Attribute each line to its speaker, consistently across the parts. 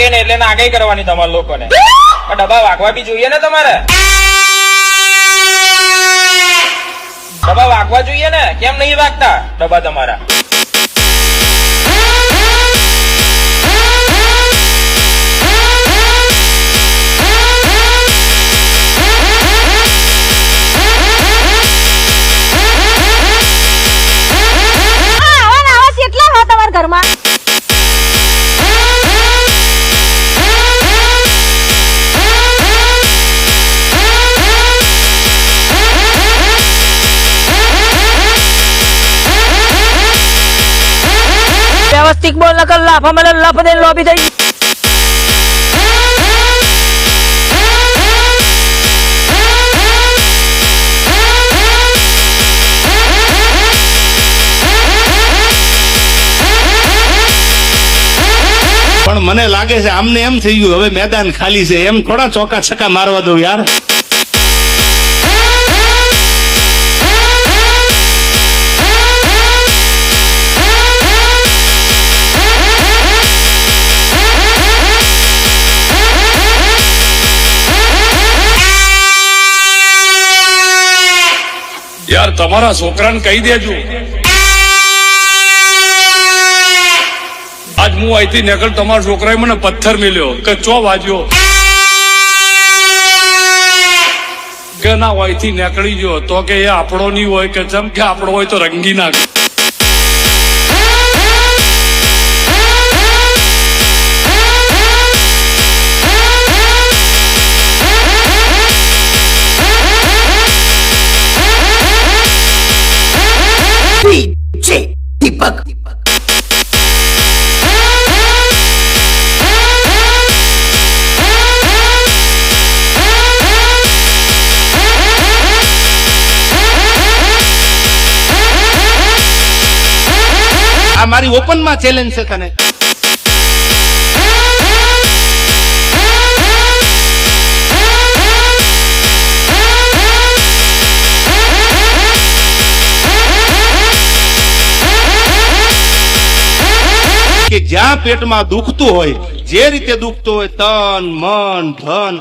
Speaker 1: વાગે ને એટલે આગાહી કરવાની તમારા લોકોને. ડબ્બા વાગવા બી જોઈએ ને તમારે? ડબ્બા વાગવા જોઈએ ને? કેમ નહીં વાગતા? ડબ્બા તમારા.
Speaker 2: વ્યવસ્થિત બોલ નકર લાફા મને લફ દે લોબી થઈ
Speaker 3: પણ મને લાગે છે આમને એમ થઈ ગયું, હવે મેદાન ખાલી છે. એમ થોડા ચોકા છક્કા મારવા દઉં યાર.
Speaker 4: યાર, તમારા છોકરાને કહી દેજો. આજ હું અહીંથી નીકળ તમારા છોકરાએ મને પથ્થર મિલ્યો કે ચો વાજ્યો? કે ના અહીંથી નીકળી ગયો. તો કે એ આપણો નહીં હોય કે જેમ કે આપણો હોય તો રંગી નાખ.
Speaker 3: આ મારી ઓપનમાં ચેલેન્જ છે તને. કે જ્યાં પેટમાં દુખતું હોય, જે રીતે દુખતું હોય, તન, મન, ધન.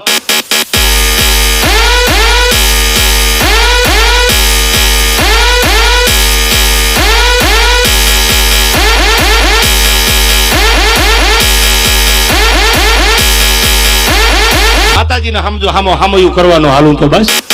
Speaker 3: માતાજીને સમજો, હામો હામયું કરવાનું હાલું તો બસ.